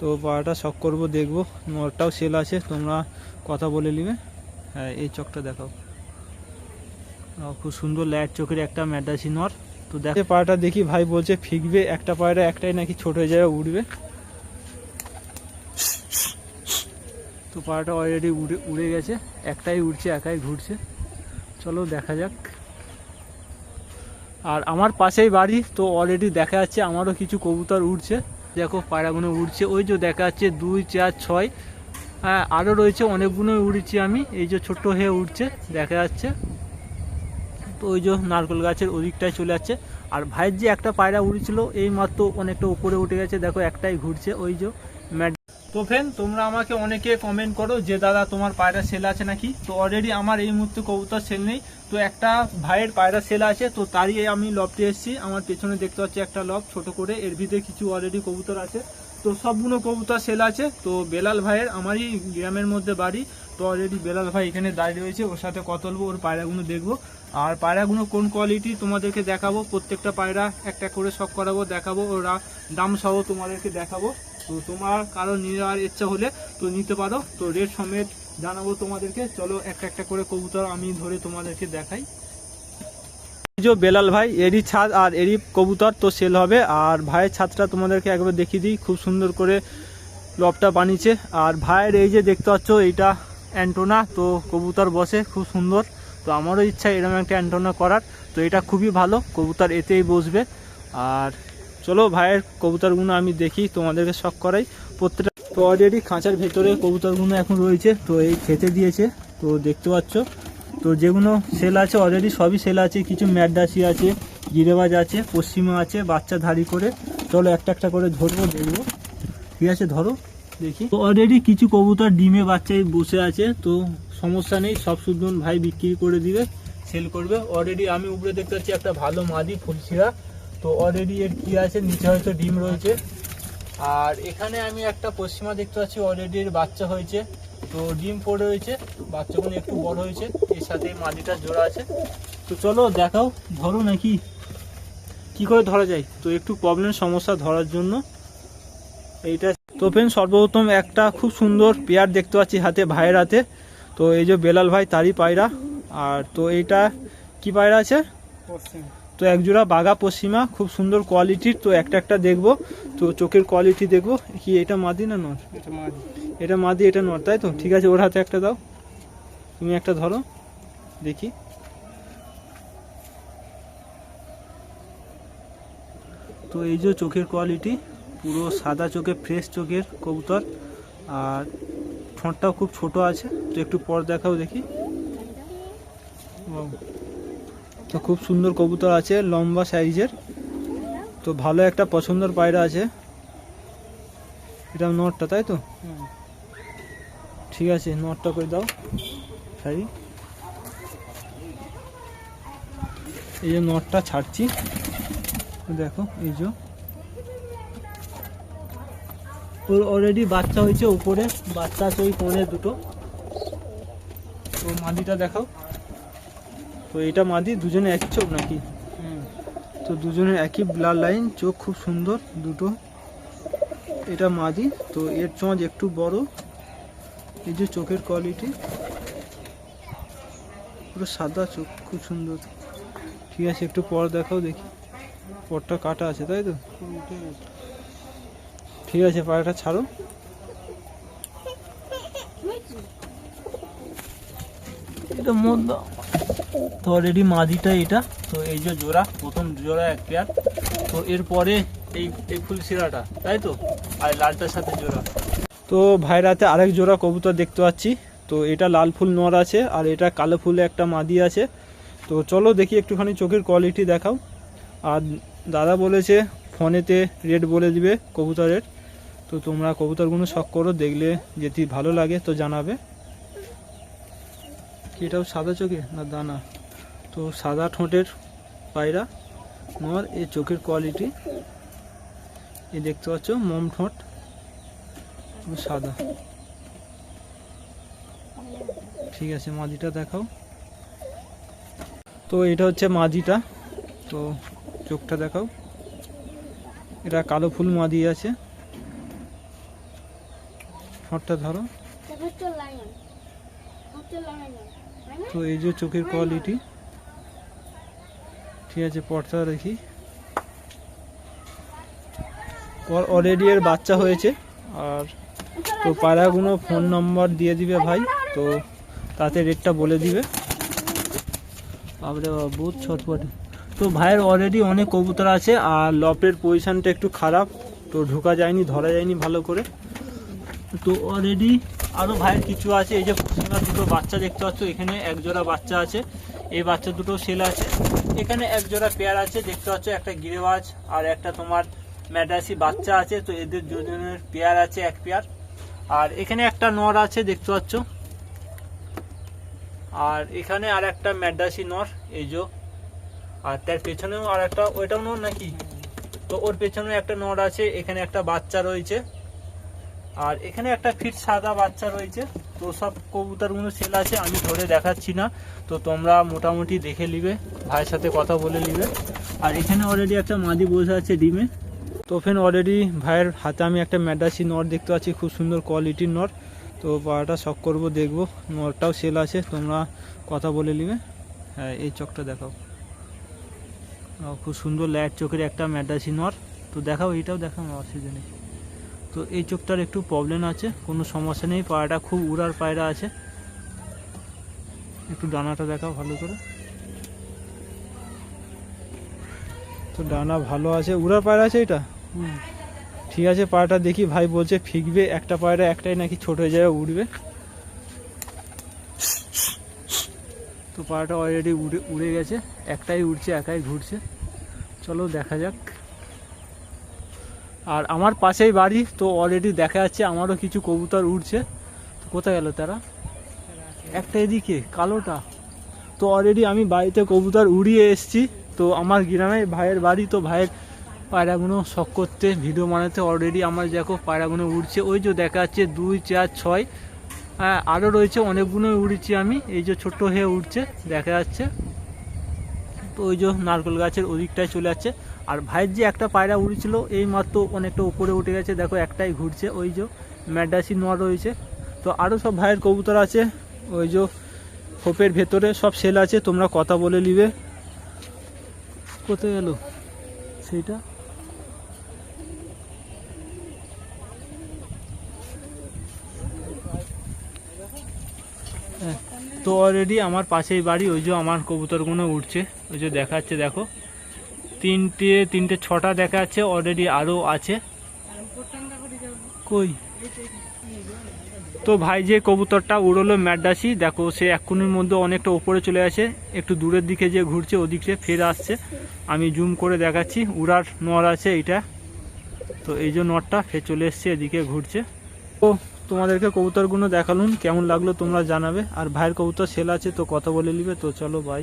তো পাড়াটা শখ করব, দেখব। নরটাও সেল আছে, তোমরা কথা বলে নিবে। হ্যাঁ এই চকটা দেখাও। খুব সুন্দর লাইট চোখের একটা ম্যাডাসি নর। তো দেখো পাড়াটা দেখি ভাই বলছে, ফিকবে একটা পায়রা একটাই নাকি ছোট হয়ে যাবে, উড়বে। তো পাড়াটা অলরেডি উড়ে উড়ে গেছে। একটাই উড়ছে, একাই ঘুরছে। চলো দেখা যাক। আর আমার পাশেই বাড়ি, তো অলরেডি দেখা যাচ্ছে, আমারও কিছু কবুতর উড়ছে। দেখো পায়রাগুলো উড়ছে। ওই যে দেখা যাচ্ছে দুই, চার, ছয় হ্যাঁ আরও রয়েছে অনেকগুলো উড়ছি আমি। এই যে ছোট্ট হয়ে উঠছে দেখা যাচ্ছে। তো ওই যে নারকেল গাছের ওদিকটাই চলে যাচ্ছে। আর ভাইয়ের যে একটা পায়রা উড়েছিল, এই মাত্র অনেকটা উপরে উঠে গেছে। দেখো একটাই ঘুরছে, ওই যে ম্যাড তো ফ্রেন্ড তোমরা আমাকে অনেকে কমেন্ট করো যে, দাদা, তোমার পায়রা সেল আছে নাকি? তো অলরেডি আমার এই মুহূর্তে কবুতর সেল নেই। তো একটা ভাইয়ের পায়রা সেল আছে, তো তারই আমি লবটি এসেছি। আমার পেছনে দেখতে পাচ্ছি একটা লব, ছোট করে। এর ভিতরে কিছু অলরেডি কবুতর আছে। তো সবগুলো কবুতর সেল আছে। তো বেলাল ভাইয়ের, আমারই গ্রামের মধ্যে বাড়ি। তো অলরেডি বেলাল ভাই এখানে দাঁড়িয়ে রয়েছে। ওর সাথে কথা বলব, ওর পায়রাগুলো দেখব। আর পায়রাগুলো কোন কোয়ালিটি তোমাদেরকে দেখাবো? প্রত্যেকটা পায়রা একটা করে শখ করাবো, দেখাবো। ওরা দাম সহ তোমাদেরকে দেখাবো। তো তোমার কারও নেওয়ার ইচ্ছা হলে তো নিতে পারো। তো রেট সমেত জানাব তোমাদেরকে। চলো একটা একটা করে কবুতর আমি ধরে তোমাদেরকে দেখাই। যে বেলাল ভাই, এরই ছাদ আর এরই কবুতর তো সেল হবে। আর ভাইয়ের ছাদটা তোমাদেরকে একবার দেখিয়ে দিই। খুব সুন্দর করে লবটা বানিয়েছে। আর ভাইয়ের এই যে দেখতে পাচ্ছ, এইটা অ্যান্টোনা। তো কবুতর বসে, খুব সুন্দর। তো আমারও ইচ্ছা এরকম একটা অ্যান্টোনা করার। তো এটা খুবই ভালো। কবুতর এতেই বসবে। আর চলো ভাইয়ের কবুতরগুলো আমি দেখি, তোমাদেরকে শখ করাই। প্রত্যেকটা তো অলরেডি খাঁচার ভেতরে কবুতরগুলো এখন রয়েছে, তো এই খেতে দিয়েছে, তো দেখতে পাচ্ছ। তো যেগুলো সেল আছে অলরেডি সবই সেল আছে, কিছু ম্যাডাসি আছে, গিরেবাজ আছে, পশ্চিমা আছে, বাচ্চা ধারি করে। চলো একটা একটা করে ধরবো, দেখব। ঠিক আছে, ধরো, দেখি। তো অলরেডি কিছু কবুতর ডিমে বাচ্চায় বসে আছে, তো সমস্যা নেই, সব সুজন ভাই বিক্রি করে দিবে সেল করবে। অলরেডি আমি উপরে দেখতে পাচ্ছি একটা ভালো মাদি ফুলছিরা তো অলরেডি এর কি আছে? নিচে হয়তো ডিম রয়েছে। আর এখানে আমি একটা পশ্চিমা দেখতে পাচ্ছি অলরেডি এর বাচ্চা হয়েছে। তো ডিম পড়ে রয়েছে, বাচ্চাগুলো একটু বড় হয়েছে। এর সাথে মাদিটা জোড়া আছে। তো চলো দেখাও, ধরো নাকি? কি করে ধরা যায়? তো একটু প্রবলেম সমস্যা ধরার জন্য। এইটা তো ফ্রেন্ড সর্বপ্রথম একটা খুব সুন্দর পেয়ার দেখতে পাচ্ছি হাতে, ভাইয়ের হাতে। তো এই যে বেলাল ভাই, তারই পায়রা। আর তো এইটা কি পায়রা আছে? তো এক জোড়া বাঘা পশ্চিমা খুব সুন্দর কোয়ালিটির তো একটা একটা দেখব। তো চোখের কোয়ালিটি দেখব কি এটা মাদি না নর? এটা মাদি। এটা নর তাই তো? ঠিক আছে ওর হাতে একটা দাও। তুমি একটা ধরো দেখি। তো এই যে চোখের কোয়ালিটি পুরো সাদা চোখে ফ্রেশ চোখের কবুতর আর ঠোঁটটাও খুব ছোট আছে। তো একটু পর দেখাও দেখি. তো খুব সুন্দর কবুতর আছে লম্বা সাইজের। তো ভালো একটা পছন্দের পায়রা আছে। এটা নটটা তাই তো? ঠিক আছে নটটা করে দাও। সারি এই যে নটটা ছাড়ছি। দেখো এই যে। ওর অলরেডি বাচ্চা হয়েছে উপরে বাচ্চা আছে ওই কোণে দুটো। তো মাদিটা দেখাও। তো এটা মাদি দুজনে একই চোখ নাকি? তো দুজনের একই ব্লাড লাইন চোখ খুব সুন্দর দুটো। এটা মাদি তো এর চোঁচ একটু বড়। এই যে চোখের কোয়ালিটি পুরো সাদা চোখ খুব সুন্দর। ঠিক আছে একটু পর দেখাও দেখি। পরটা কাটা আছে তাই তো? ঠিক আছে পায়রাটা ছাড়ো। এটা মধ্যে। তো অলরেডি মাদিটা এটা। তো এই যে জোড়া, প্রথম জোড়া এক পেয়ার তো এরপরে এই এই ফুল শিরাটা, তাই তো? আর লালটার সাথে জোড়া। তো ভাইরাতে আরেক জোড়া কবুতর দেখতে পাচ্ছি। তো এটা লাল ফুল নর আছে, আর এটা কালো ফুলে একটা মাদি আছে। তো চলো দেখি একটুখানি চোখের কোয়ালিটি দেখাও। আর দাদা বলেছে, ফোনেতে রেট বলে দিবে কবুতরের। তো তোমরা কবুতরগুলো শখ করো, দেখলে যদি ভালো লাগে তো জানাবে। কি এটাও সাদা চোখে না দানা? তো সাদা ঠোঁটের পায়রা নর এই চোখের কোয়ালিটি এ দেখতে পাচ্ছ, মম ঠোঁট সাদা। ঠিক আছে, মাদিটা দেখাও। তো এটা হচ্ছে মাদিটা। তো চোখটা দেখাও। এটা কালো ফুল মাদি আছে। ঠোঁটটা ধরো। তো এই যে চোখের কোয়ালিটি ঠিক আছে, পর্দা দেখি। অলরেডি এর বাচ্চা হয়েছে, আর তো পায়রাগুলো ফোন নম্বর দিয়ে দিবে ভাই, তো তাতে রেটটা বলে দিবে। বাবরে বাবা বহুত ছটপটে। তো ভাইয়ের অলরেডি অনেক কবুতর আছে, আর লপের পজিশনটা একটু খারাপ, তো ঢোকা যায়নি, ধরা যায়নি ভালো করে। তো অলরেডি আরও ভাইয়ের কিছু আছে, এই যে কুসুমার দুটো বাচ্চা দেখতে পাচ্ছ, এখানে এক জোড়া বাচ্চা আছে, এই বাচ্চা দুটো সেল আছে, এখানে এক জোড়া পেয়ার আছে, দেখতে পাচ্ছ একটা গিরেবাজ আর একটা তোমার ম্যাডাসি বাচ্চা আছে, তো এদের দুজনের পেয়ার আছে এক পেয়ার, আর এখানে একটা নর আছে, দেখতে পাচ্ছ, আর এখানে আর একটা ম্যাডাসি নর, এই যে, আর তার পেছনেও আর একটা ওইটাও নর নাকি? তো ওর পেছনে একটা নর আছে, এখানে একটা বাচ্চা রয়েছে আর এখানে একটা ফিট সাদা বাচ্চা রয়েছে। তো সব কবুতরগুলো সেল আছে, আমি ধরে দেখাচ্ছি না। তো তোমরা মোটামুটি দেখে নিবে, ভাইয়ের সাথে কথা বলে নিবে। আর এখানে অলরেডি একটা মাদি বসে আছে ডিমে। তো ফেন অলরেডি ভাইয়ের হাতে আমি একটা ম্যাডাসি নর দেখতে পাচ্ছি, খুব সুন্দর কোয়ালিটির নর। তো পাড়াটা শখ করব দেখব, নরটাও সেল আছে, তোমরা কথা বলে নিবে। হ্যাঁ এই চকটা দেখাও। খুব সুন্দর লাইট চোখের একটা ম্যাডাসি নর। তো দেখাও এইটাও দেখাও অসুবিধা নেই তো এই চোখটার একটু প্রবলেম আছে, কোনো সমস্যা নেই, পায়রাটা খুব উড়ার পায়রা আছে। একটু ডানাটা দেখাও ভালো করে। তো ডানা ভালো আছে, উড়ার পায়রা আছে এটা? ঠিক আছে, পায়রাটা দেখি, ভাই বলছে ফিকবে, একটা পায়রা একটাই নাকি ছোট হয়ে যাবে, উড়বে। তো পায়রাটা অলরেডি উড়ে উড়ে গেছে, একটাই উড়ছে, একাই ঘুরছে। চলো দেখা যাক। আর আমার পাশেই বাড়ি, তো অলরেডি দেখা যাচ্ছে আমারও কিছু কবুতর উড়ছে। তো কোথায় গেল তারা? একটা এদিকে, কালোটা। তো অলরেডি আমি বাড়িতে কবুতর উড়িয়ে এসেছি। তো আমার গ্রামে ভাইয়ের বাড়ি, তো ভাইয়ের পায়রাগুলো শখ করতে ভিডিও বানাতে অলরেডি আমার দেখো পায়রাগুলো উড়ছে। ওই যে দেখা যাচ্ছে দুই, চার, ছয় হ্যাঁ আরও রয়েছে, অনেকগুলোই উড়েছি আমি। এই যে ছোট্ট হয়ে উঠছে দেখা যাচ্ছে। তো ওই যে নারকেল গাছের ওদিকটায় চলে যাচ্ছে। আর ভাইয়ের যে একটা পায়রা উড়েছিল, এই মাত্র অনেকটা উপরে উঠে গেছে। দেখো, একটাই ঘুরছে। ওই যে ম্যাডাসি নোয়া রয়েছে। তো আরও সব ভাইয়ের কবুতর আছে। ওই যে খোপের ভেতরে সব সেল আছে। তোমরা কথা বলে নিবে। কোথায় গেল? সেইটা? তো অলরেডি আমার পাশেই বাড়ি, ওই যে আমার কবুতরগুলো উঠছে, ওই যে দেখাচ্ছে, দেখো। তিনটে তিনটে, ছটা দেখা যাচ্ছে অলরেডি আরও আছে। কই? তো ভাই যে কবুতরটা উড়লো ম্যাডাসি দেখো, সে এক্ষুনির মধ্যে অনেকটা উপরে চলে আসে, একটু দূরের দিকে যে ঘুরছে, ওদিকে ফের আসছে। আমি জুম করে দেখাচ্ছি, উড়ার নর আছে এইটা। তো এই যে নরটা, ফের চলে এসছে, এদিকে ঘুরছে। তো তোমাদেরকে কবুতরগুলো দেখালুন, কেমন লাগল তোমরা জানাবে। আর ভাইয়ের কবুতর সেল আছে, তো কথা বলে নিবে। তো চলো বাই